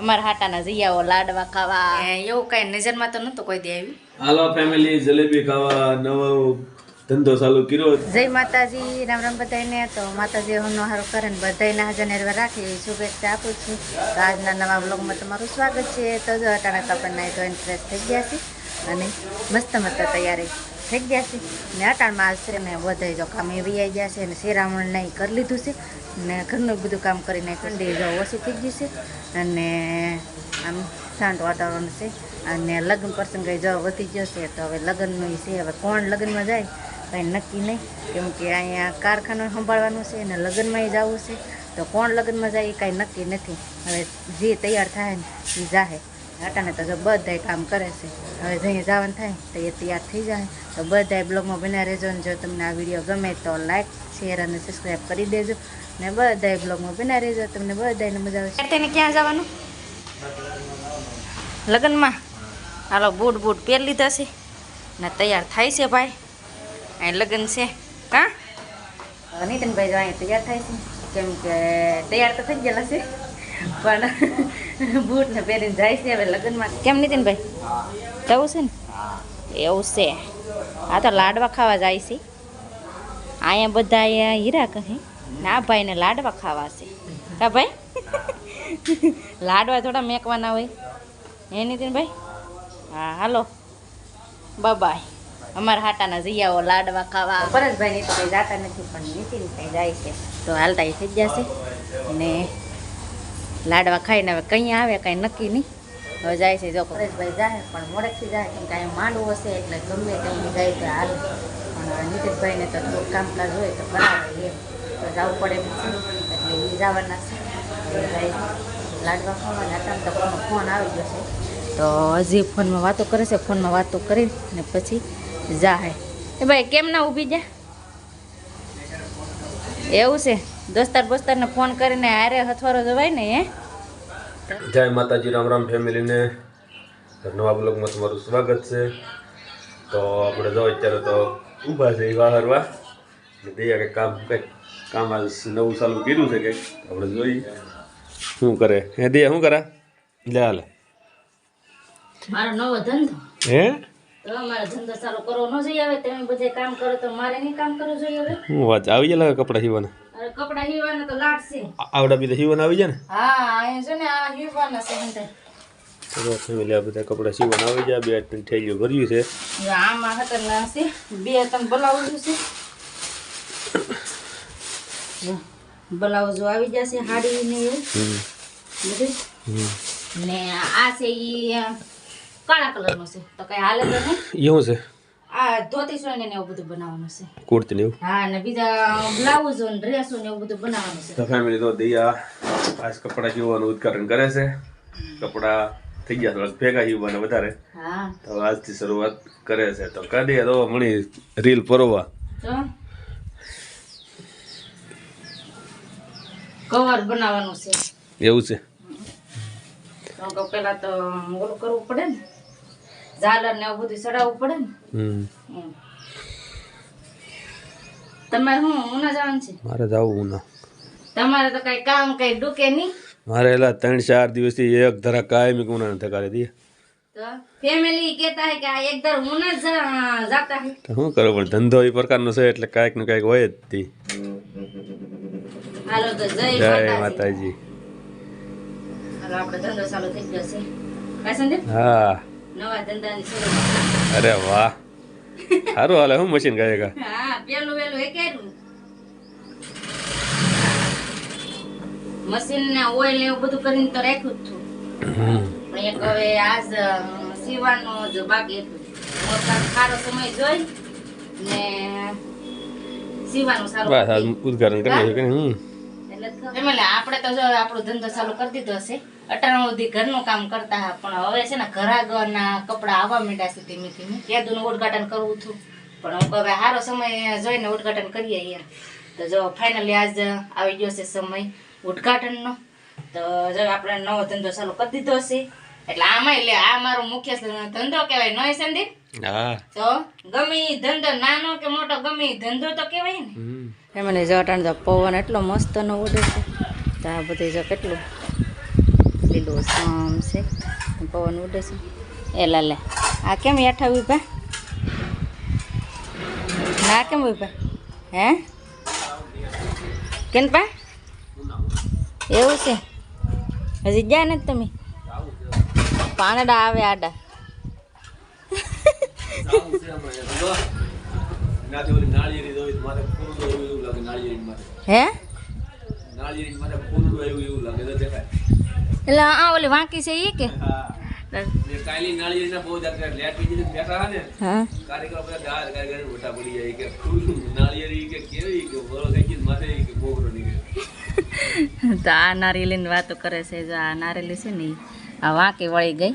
અમારા હાટાના જઈયાઓ લાડવા ખાવા. એવું કઈ નજરમાં તો નતો કોઈ દે આવ્યું? હાલો ફેમિલી જલેબી ખાવા નવો ધંધો ચાલુ કર્યો. જય માતાજી રામ રામ બધાને તો માતાજી હમનો હારો કરે ને બધાને હાજર નેરવા રાખી શુભેચ્છા આપું છું. તો આજના નવા બ્લોગમાં તમારું સ્વાગત છે. તો જો અટાણે તો આપણને તો ફ્રેશ થઈ ગયા છે. અને મસ્ત મસ્ત તૈયારી. થઈ ગયા છે. ને અટાણમાં આશરે ને બધા જો કામ એવી આવી ગયા છે અને શેરામણ નહીં કરી લીધું છે. ને ઘરનું બધું કામ કરીને ઠંડી જો ઓછી થઈ ગઈ છે. અને આમ શાંત વાતાવરણ છે. અને લગ્ન પ્રસંગ જો વધી ગયો છે તો હવે લગ્નનું છે. હવે કોણ લગ્નમાં જાય? કંઈ નક્કી નહીં. કેમ કે અહીંયા કારખાનું સંભાળવાનું છે અને લગ્નમાં જવું છે. તો કોણ લગ્નમાં જાય એ કાંઈ નક્કી નથી. હવે જે તૈયાર થાય ને એ જાહે. અટાણે તો જો બધાય કામ કરે છે. હવે જઈએ જવાનું થાય તો એ તૈયાર થઈ જાય. તો બધા બ્લોગમાં બના રહેજો અને જો તમને આ વીડિયો ગમે તો લાઈક શેર અને સબસ્ક્રાઈબ કરી દેજો. ને બધા બ્લોગમાં બના રહેજો તમને બધાને મજા આવશે. તેને ક્યાં જવાનું? લગ્નમાં? હાલો બૂટ બૂટ પહેરી લીધા છે. ને તૈયાર થાય છે ભાઈ. અહીં લગ્ન છે. હા? નીતિનભાઈ જો અહીં તૈયાર થાય છે. કેમ કે તૈયાર તો થઈ ગયેલા છે. પણ બૂટ ને પહેરીને જાય છે હવે લગ્નમાં. કેમ નીતિનભાઈ? જવું છે ને? એવું છે. આ તો લાડવા ખાવા જાય છે. અહીંયા બધા અહીંયા હીરા કહે. ને ભાઈને લાડવા ખાવા છે. હા ભાઈ? લાડવા થોડા મેકવાના હોય. હે નીતિનભાઈ? હા, હાલો. બાય અમારા હાટાના જઈયાઓ લાડવા ખાવા. પરેશભાઈ ની તો કંઈ જાતા નથી, પણ નીતિનભાઈ જાય છે. તો હાલતા એ થઈ છે. ને લાડવા ખાઈને હવે કંઈ આવે, કાંઈ નક્કી નહીં. હવે જાય છે જો પરેશભાઈ જાય પણ મોડેથી જાય કેમ કે અહીંયા માંડવું હશે એટલે ગમે ત્યાં જાય તો હાલ. પણ નીતિશભાઈને તો થોડુંક કામકાજ હોય તો કરાવે એમ. તો જવું પડે છે એટલે એ જવાના છે. જાય લાડવા ફોન હતા તો કોનો ફોન આવી ગયો છે. તો હજી ફોનમાં વાતો કરે છે ફોનમાં વાતો કરી ને પછી જાહે એ ભાઈ કેમ ના ઊભી જા? એવું છે. દોસ્તાર બોસ્તારને ફોન કરીને હારે હથવારો જવાય ને હે? જય માતાજી રામ રામ ફેમિલીને. નવા બ્લોગમાં તમારું સ્વાગત છે. તો આપણે જો અત્યારે તો ઊભા છે વાહરવા. ને દયા કે કામ કંઈક કામ આજ નવું ચાલુ કર્યું છે કંઈક. આપણે જોઈએ શું કરે. હે દે શું કરે? લે હાલે. મારો નવો ધંધો? હે? ધંધો ચાલુ કરવો ન જોઈએ હવે. તમે બધે કામ કરો તો મારે નહીં કામ કરવું જોઈએ હવે. હું વાત આવી લાગે કપડાં સીવાના કપડા હીવાના તો લાગશે. છે આવડા બીજા તો સીવાના આવી જાય ને? હા અહીંયા છે ને આ હીવાના છે અંદર તો ફેમિલી આ બધા કપડાં સીવાના આવી જાય. બે ત્રણ થેલીઓ ભર્યું છે. આમાં ખતરનાક છે. બે ત્રણ બ્લાઉઝ છે. બ્લાઉઝો આવી જશે હાડી ને બધું. ને આ છે ઈ કાળા કલરનું છે. તો કઈ હાલે તો નહીં? એવું છે? આ ધોતી સોય ને એવું બધું બનાવવાનું છે. કુર્તી ને એવું? હા ને બીજા બ્લાઉઝો ને ડ્રેસો ને એવું બધું બનાવવાનું છે. તો ફેમિલી તો દયા આજ કપડા સીવવાનું ઉદઘાટન કરે છે. કપડા થઈ ગયા થોડા ભેગા સીવવાના વધારે. હા. તો આજથી શરૂઆત કરે છે. તો કાઢીએ તો મણી રીલ પરોવા. કવર બનાવવાનું છે. એવું છે? તો પેલા તો ઓલું કરવું પડે ને. ઝાલર ને એવું બધું ચડાવવું પડે ને? તમારે શું ઉના જવાનું છે? મારે જવું ઉના. તમારે તો કઈ કામ કઈ ડૂકે નહીં? મારે એલા ત્રણ ચાર દિવસથી એક ધરા કાયમી ગુના કરી દઈએ ફેમિલી કહેતા કે આ એક દર ઉના જ જાતા હે તો શું કરવું પણ ધંધો એ પ્રકારનો છે એટલે કાંઈક ને કાંઈક હોય જ તી. હાલો તો જય માતાજી. માતાજી. હાલો આપણે ધંધો ચાલુ થઈ ગયો છે. હા. નવા ધંધાની શરૂઆત. અરે વાહ. સારું હાલે હું મશીન ગાય હા પેલું વેલું એ કર્યું મશીન ને ઓઇલ એવું બધું કરીને તો રાખ્યું જ છું. પણ એક હવે આજ સીવાનો જ બાકી હતું સારો સમય જોઈ ને સીવાનું સારું બસ ઉદઘાટન કરી હમ. એટલે આપણે તો જો આપણો ધંધો ચાલુ કરી દીધો હશે. અટાણા સુધી ઘરનું કામ કરતા હા, પણ હવે છે ને ઘરાગરના કપડા આવવા માંડ્યા છે ધીમે ધીમે યાદુનું ઉદઘાટન કરવું હતું પણ હવે સારો સમય જોઈને ઉદઘાટન કરીએ એમ તો જો ફાઇનલી આજ આવી ગયો છે સમય ઉદઘાટનનો. તો જો આપણે નવો ધંધો ચાલુ કરી દીધો છે એટલે આમાં એટલે આ મારો મુખ્ય ધંધો કહેવાય નહીં સંદીપ. તો ગમે ધંધો નાનો કે મોટો ગમે ધંધો તો કહેવાય ને. ફેમિલી જો અટાણ તો પવન એટલો મસ્તનો ઉડે છે. તો આ બધી જો કેટલું લીલું સામ છે પવન ઉડે છે. એ લાલે આ કેમ હેઠા ઊભા ના કેમ ઊભા હે? કેમ પા એવું છે? હજી ગયા નથી તમે? પાણડા આવે આડા નાથી ઓલી નાળિયેરી જોઈ તો મારે ફૂલડું આવ્યું એવું લાગે નાળિયેરી મારે હે? એટલે આ ઓલી વાંકી છે એ કે? હા. ને કાલી બહુ જાત્રા લેટ બીજી બેઠા ને કાર્યક્રમ બધા ગાર કારીગર મોટા પડી જાય કે નાળિયેરી કે કેવી કે બોલો કઈ કીધું માથે કે મોગરો નીકળે તો આ નારિયેલીની વાતો કરે છે, જો આ નારેલી છે ને આ વાંકી વળી ગઈ.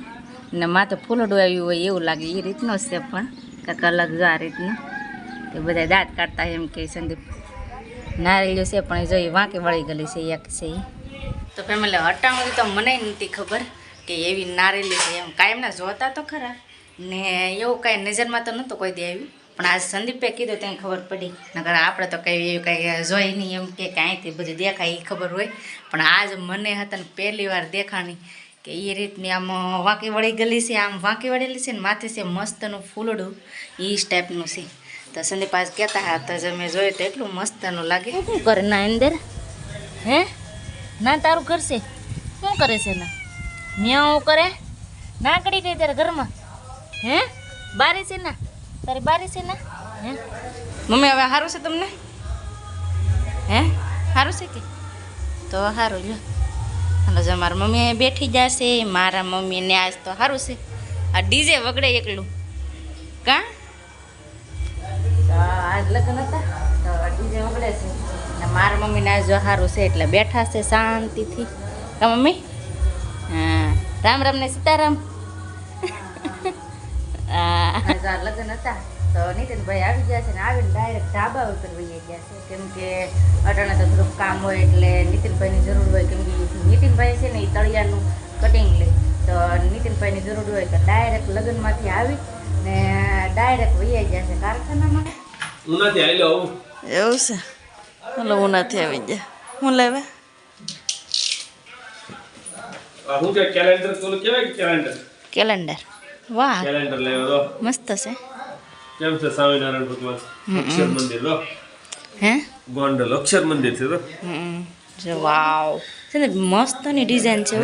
ને માથે ફૂલડું આવ્યું હોય એવું લાગે. એ રીતનો છે પણ કાંઈક અલગ જો આ રીતનું. એ બધા દાંત કાઢતા એમ કે સંદીપ. નારેલીઓ છે પણ એ જો એ વાંકી વળી ગયેલી છે, એક છે એ તો ફેમિલી હટાણું તો મને નથી ખબર કે એવી નારેલી છે એમ. કાયમના જોતા તો ખરા. ને એવું કાંઈ નજરમાં તો નહોતું કોઈ દે આવ્યું. પણ આજ સંદીપે કીધું ત્યાં ખબર પડી. નકર આપણે તો કંઈ એવું કંઈ જોઈ નહીં એમ કે કાંઈથી બધું દેખાય એ ખબર હોય. પણ આજ મને હતા ને પહેલી વાર દેખાણી. કે એ રીતની આમ વાંકી વળી ગયેલી છે આમ વાંકી વળેલી છે ને માથે છે મસ્તનું ફૂલડું એ ટાઈપનું છે. તો સંદીપ આજ કહેતા હતા તો જે મેં જોયું તો એટલું મસ્તનું લાગે. શું કરે ના અંદર? હે? ના તારું કરશે? શું કરે છે ના? મ્યાઉ કરે? ના કડી ગઈ તારા ઘરમાં? હે? બારી છે ના? તારી બારી છે ના? હે? મમ્મી હવે સારું છે તમને? હે? સારું છે કે? તો સારું લ્યો. હાલો જો મારા મમ્મી બેઠી જશે, મારા મમ્મીને આજ તો સારું છે. આ ડીજે વગડે એકલું. કા? આજ લગ્ન હતા. ડીજે વગડે છે. ને મારા મમ્મીને આજ સારું છે એટલે બેઠા છે શાંતિથી. કા મમ્મી? હા, રામ રામ ને સીતારામ. હા લગ્ન હતા. તો નીતિનભાઈ આવી ગયા છે ને આવીને ડાયરેક્ટ ધાબા ઉપર વહી ગયા છે. કેમ કે અટાણે તો થોડુંક કામ હોય એટલે નીતિનભાઈની જરૂર હોય કેમ કે નીતિનભાઈ છે ને એ તળિયાનું કટિંગ લે. તો નીતિનભાઈની જરૂર હોય તો ડાયરેક્ટ લગ્નમાંથી આવી ને ડાયરેક્ટ વહી ગયા છે કારખાનામાં. હું નથી આવેલો એવું છે? હલો હું નથી આવી ગયા. હું લેવે? હું કે કેલેન્ડર તો ઓલું કેલેન્ડર કેલેન્ડર વાહ. કેલેન્ડર લેવો તો. મસ્ત છે. કેમ છે સ્વામિનારાયણ ભગવાન? અક્ષર મંદિર તો હે? ગોંડલ અક્ષર મંદિર છે તો. જો વાવ. છે ને મસ્તની ડિઝાઇન છે?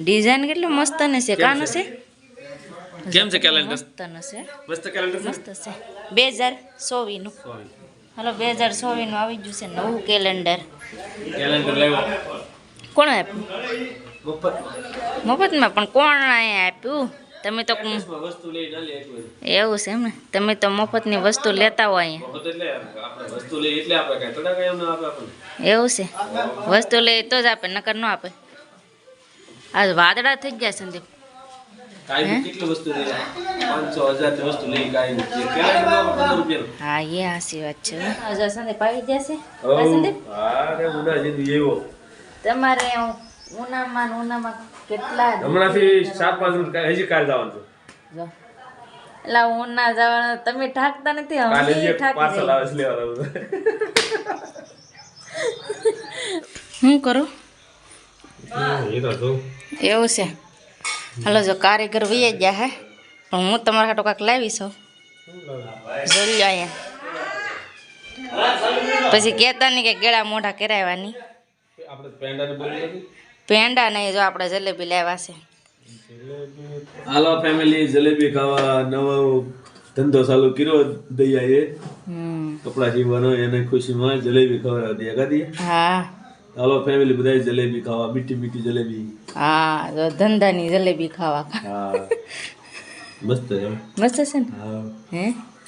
ડિઝાઇન કેટલો મસ્ત ને છે કાનો છે? કેમ છે કેલેન્ડર મસ્ત ન છે મસ્ત કેલેન્ડર મસ્ત છે. બે હજાર ચોવીસનું સોરી હલો બે હજાર ચોવીસનું આવી ગયું છે નવું કેલેન્ડર. કેલેન્ડર લેવો કોણ આપ્યું? મફત મફતમાં? પણ કોણ આપ્યું? તમે તો ક- વસ્તુ લઈ ના લે એક વાર. એવું છે એમ ને તમે તો મફતની વસ્તુ લેતા હોય અહીંયા મફત એટલે આપણે વસ્તુ લઈ એટલે આપણે કાંઈ થોડા કાંઈ એમ ના આપે આપણને એવું છે વસ્તુ લે તો જ આપે નકર ન આપે આજ વાદળા થઈ ગયા સંદીપ કાંઈ બી કેટલી વસ્તુ લઈ પાંચસો હજારની વસ્તુ લઈ કાંઈ નથી કેલેન્ડર માં પંદર રૂપિયાનું હા એ હાસી વાત છે હજાર સંદીપ આવી ગયા છે હા, સંદીપ અરે ઉના જેવી એવો તમારે ઉનામાં ને ઉનામાં કેટલા હમણાંથી ચાર પાંચ મિનિટ હજી કાલ જવાનું છે. જો. એટલે ઉના જવાના તમે ઠાકતા નથી જે ઠાકી પાર્સલ આવે છે લેવા હું કરું? એ તો જોઉં એવું છે. હલો જો કારીગર વહી ગયા હે. પણ હું તમારા હાટો કાંક લાવી છું. જોઈ લો અહીંયા. પછી કહેતા નહીં કે ગેળા મોઢા કરાવવાની. આપણે બોલી પેંડા નહીં જો આપણે જલેબી લાવ્યા છે. હાલો ફેમિલી જલેબી ખાવા નવો ધંધો ચાલુ કર્યો દૈયાએ. કપડા સીવવાનો એને ખુશીમાં જલેબી ખવડાવી દે કાઢી હા. હાલો ફેમિલી બધા જલેબી ખાવા મીઠી મીઠી જલેબી. હા જો ધંધાની જલેબી ખાવા. હા. મસ્ત છે મસ્ત છે ને? હા. હે?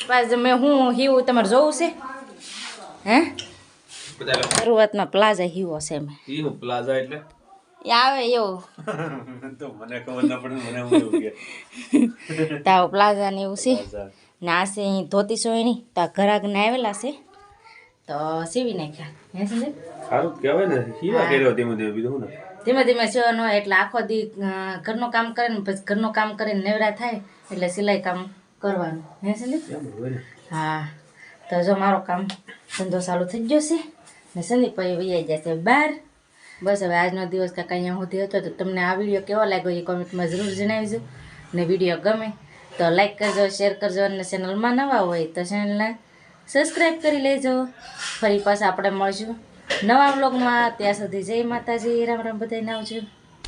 પાછ મેં હું હીવું તમારે જોવું છે? હે? શરૂઆતમાં પ્લાઝા હીવો છે મેં ઈ પ્લાઝા એટલે? આવે એવું. તો મને ખબર ના પડે મને એવું કે. તાવ પ્લાઝા ને એવું છે. ને આ છે ધોતી સોયણી. તો ઘરાક ને આવેલા છે. તો સીવી નાખ્યા. હે સંજય સારું કહેવાય ને. સીવા કર્યો ધીમે ધીમે બીજું ને? ધીમે ધીમે સીવવાનું હોય એટલે આખો દી ઘરનું કામ કરે ને પછી ઘરનું કામ કરીને નેવરા થાય એટલે સિલાઈ કામ કરવાનું. હે ને? હા. તો જો મારો કામ ધંધો ચાલુ થઈ ગયો છે ને સંદીપ ભાઈ વૈયા જશે બહાર. બસ હવે આજનો દિવસ કાંઈ અહીંયા સુધી હતો તો તમને આ વીડિયો કેવો લાગ્યો એ કોમેન્ટમાં જરૂર જણાવજો. ને વીડિયો ગમે તો લાઈક કરજો શેર કરજો અને ચેનલમાં નવા હોય તો ચેનલને સબસ્ક્રાઈબ કરી લેજો. ફરી પાછા આપણે મળશું નવા બ્લોગમાં ત્યાં સુધી જય માતાજી. રામ રામ, બધાને આવજો.